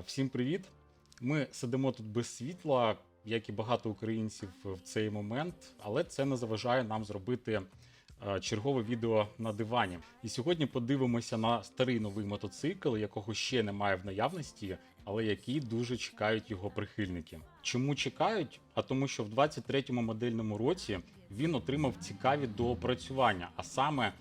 Всім привіт! Ми сидимо тут без світла, як і багато українців в цей момент, але це не заважає нам зробити е, чергове відео на дивані. І сьогодні подивимося на старий новий мотоцикл, якого ще немає в наявності, але який дуже чекають його прихильники. Чому чекають? А тому, що в 23-му модельному році він отримав цікаві доопрацювання, а саме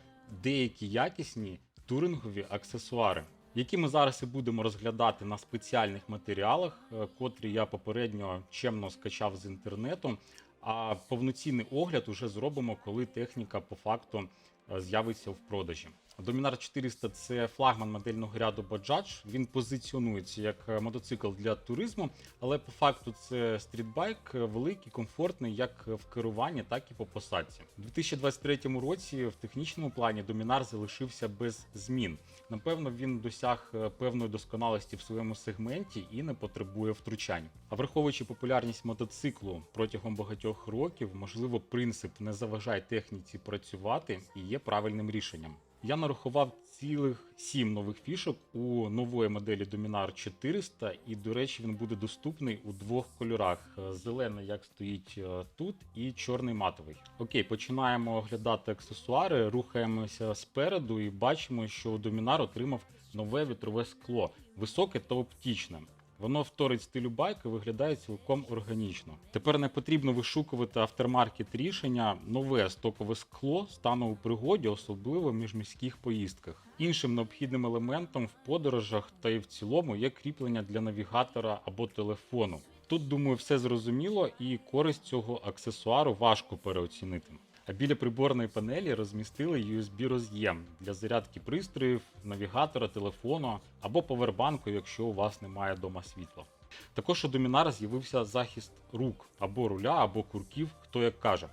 деякі якісні турингові аксесуари, які ми зараз і будемо розглядати на спеціальних матеріалах, е, котрі я попередньо чемно скачав з інтернету. А повноцінний огляд уже зробимо, коли техніка по факту е, з'явиться в продажі. Dominar 400 це флагман модельного ряду Bajaj. Він позиціонується як е, мотоцикл для туризму, але по факту це стрітбайк е, великий, комфортний як в керуванні, так і по посадці. У 2023 році в технічному плані Dominar залишився без змін. Напевно, він досяг е, певної досконалості в своєму сегменті і не потребує втручань. А враховуючи популярність мотоциклу протягом багатьох років, можливо, принцип не заважає техніці працювати і є правильним рішенням. Я нарахував цілих сім нових фішок у нової моделі Dominar 400, і, до речі, він буде доступний у двох кольорах: Е, зелений, як стоїть е, тут, і чорний матовий. Окей, починаємо оглядати аксесуари, рухаємося спереду і бачимо, що Dominar отримав нове вітрове скло, високе та оптічне. Воно вторить стилю байка виглядає цілком органічно. Тепер не потрібно вишукувати автормаркет рішення. Нове стокове скло стане у пригоді, особливо в міжміських поїздках. Іншим необхідним елементом в подорожах та й в цілому є кріплення для навігатора або телефону. Тут, думаю, все зрозуміло, і користь цього аксесуару важко переоцінити. А біля приборної панелі розмістили USB роз'єм для зарядки пристроїв, навігатора, телефону або повербанку, якщо у вас немає дома світла. Також у Dominar з'явився захист рук або руля, або курків, хто як каже.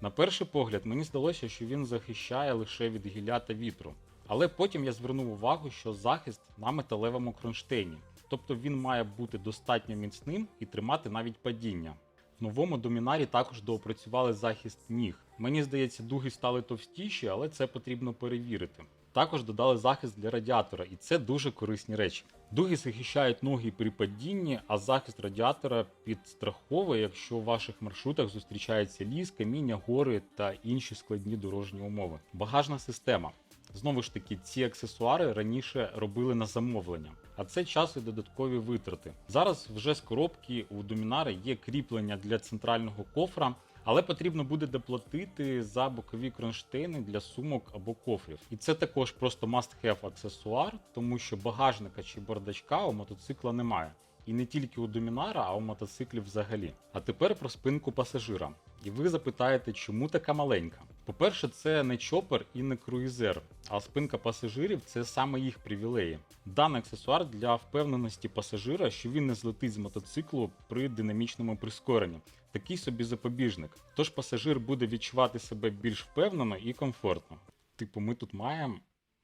На перший погляд мені здалося, що він захищає лише від гілля та вітру. Але потім я звернув увагу, що захист на металевому кронштейні, тобто він має бути достатньо міцним і тримати навіть падіння. В новому домінарі також доопрацювали захист ніг. Мені здається, дуги стали товстіші, але це потрібно перевірити. Також додали захист для радіатора, і це дуже корисні речі. Дуги захищають ноги при падінні, а захист радіатора підстраховує, якщо у ваших маршрутах зустрічається ліс, каміння, гори та інші складні дорожні умови. Багажна система. Знову ж таки, ці аксесуари раніше робили на замовлення, а це час і додаткові витрати. Зараз вже з коробки у Dominar є кріплення для центрального кофра, але потрібно буде доплатити за бокові кронштейни для сумок або кофрів. І це також просто must-have аксесуар, тому що багажника чи бардачка у мотоцикла немає. І не тільки у Домінара, а у мотоциклів взагалі. А тепер про спинку пасажира. І ви запитаєте, чому така маленька? По-перше, це не чопер і не круїзер, а спинка пасажирів це саме їх привілеї. Даний аксесуар для впевненості пасажира, що він не злетить з мотоциклу при динамічному прискоренні. Такий собі запобіжник. Тож пасажир буде відчувати себе більш впевнено і комфортно. Типу, ми тут маємо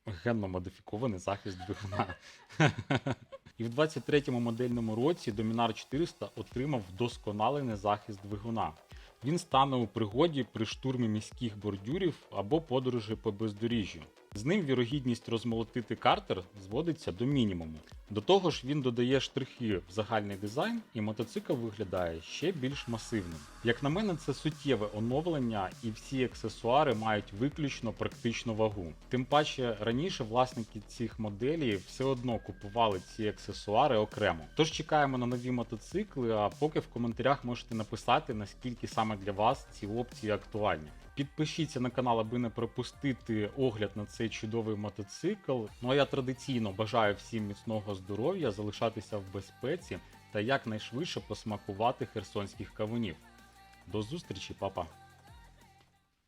генно модифікований захист двигуна. І в 23-му модельному році Dominar 400 отримав вдосконалений захист двигуна. Він стане у пригоді при штурмі міських бордюрів або подорожі по бездоріжжю. З ним вірогідність розмолотити картер зводиться до мінімуму. До того ж, він додає штрихи в загальний дизайн, і мотоцикл виглядає ще більш масивним. Як на мене, це суттєве оновлення, і всі аксесуари мають виключно практичну вагу. Тим паче раніше власники цих моделей все одно купували ці аксесуари окремо. Тож чекаємо на нові мотоцикли, а поки в коментарях можете написати, наскільки саме для вас ці опції актуальні. Підпишіться на канал, аби не пропустити огляд на цей чудовий мотоцикл. Ну а я традиційно бажаю всім міцного здоров'я, залишатися в безпеці та якнайшвидше посмакувати херсонських кавунів. До зустрічі, папа!